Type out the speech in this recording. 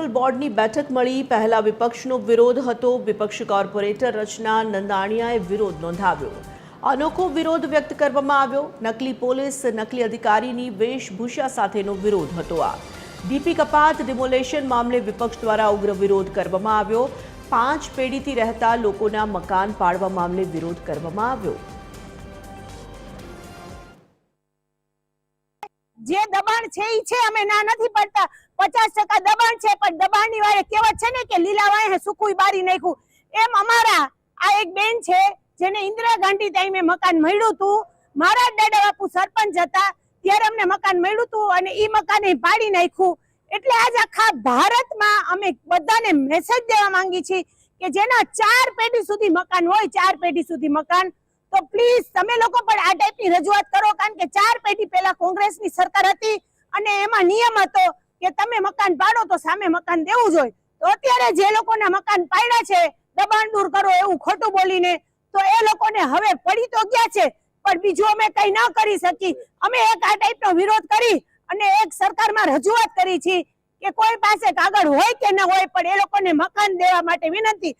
Municipal બોર્ડની બેઠક મળી. પહેલા વિપક્ષનો વિરોધ હતો. વિપક્ષ કોર્પોરેટર રચના નંદાણીયાએ વિરોધ નોંધાવ્યો. અનોખો વિરોધ વ્યક્ત કરવામાં આવ્યો. નકલી પોલીસ, નકલી અધિકારીની વેશભૂષા સાથેનો વિરોધ હતો આ. ડીપી કપાત ડિમોલેશન મામલે વિપક્ષ દ્વારા ઉગ્ર વિરોધ કરવામાં આવ્યો. પાંચ પેઢીથી રહેતા લોકોના મકાન પાડવા મામલે વિરોધ કરવામાં આવ્યો. જે દબાણ છે એ છે. અમે ના નથી પડતા. પચાસ ટકા દબાણ છે પણ વાળે કહેવત છે ને કે લીલા વાય સુકુઈ બારી નાખ્યું. એમ અમારા આ એક બેન છે, જેને ઇન્દિરા ગાંધી ટાઈમે મકાન મળ્યું હતું. મારા દાદા બાપુ સરપંચ હતા, ત્યારે અમને મકાન મળ્યું હતું અને એ મકાન પાડી નાખ્યું. એટલે આજ આખા ભારતમાં અમે બધાને મેસેજ દેવા માંગી છીએ કે જેના ચાર પેઢી સુધી મકાન હોય, ચાર પેઢી સુધી મકાન, તો પ્લીઝ તમે લોકો પણ આ ટાઈપની રજૂઆત કરો, કારણ કે ચાર પેઢી પહેલા કોંગ્રેસની સરકાર હતી અને એમાં નિયમ હતો. કે તમે મકાન પાડો તો સામે મકાન દેવું જોઈએ. તો અત્યારે જે લોકોના મકાન પાડ્યા છે, દબાણ દૂર કરો એવું ખોટું બોલીને, તો એ લોકોને હવે પડી તો ગયા છે, પણ બીજું અમે કઈ ન કરી શકી. અમે એક આ ટાઈપનો વિરોધ કરી અને એક સરકારમાં રજૂઆત કરી છે કે કોઈ પાસે કાગળ હોય કે ન હોય, પણ એ લોકોને મકાન દેવા માટે વિનંતી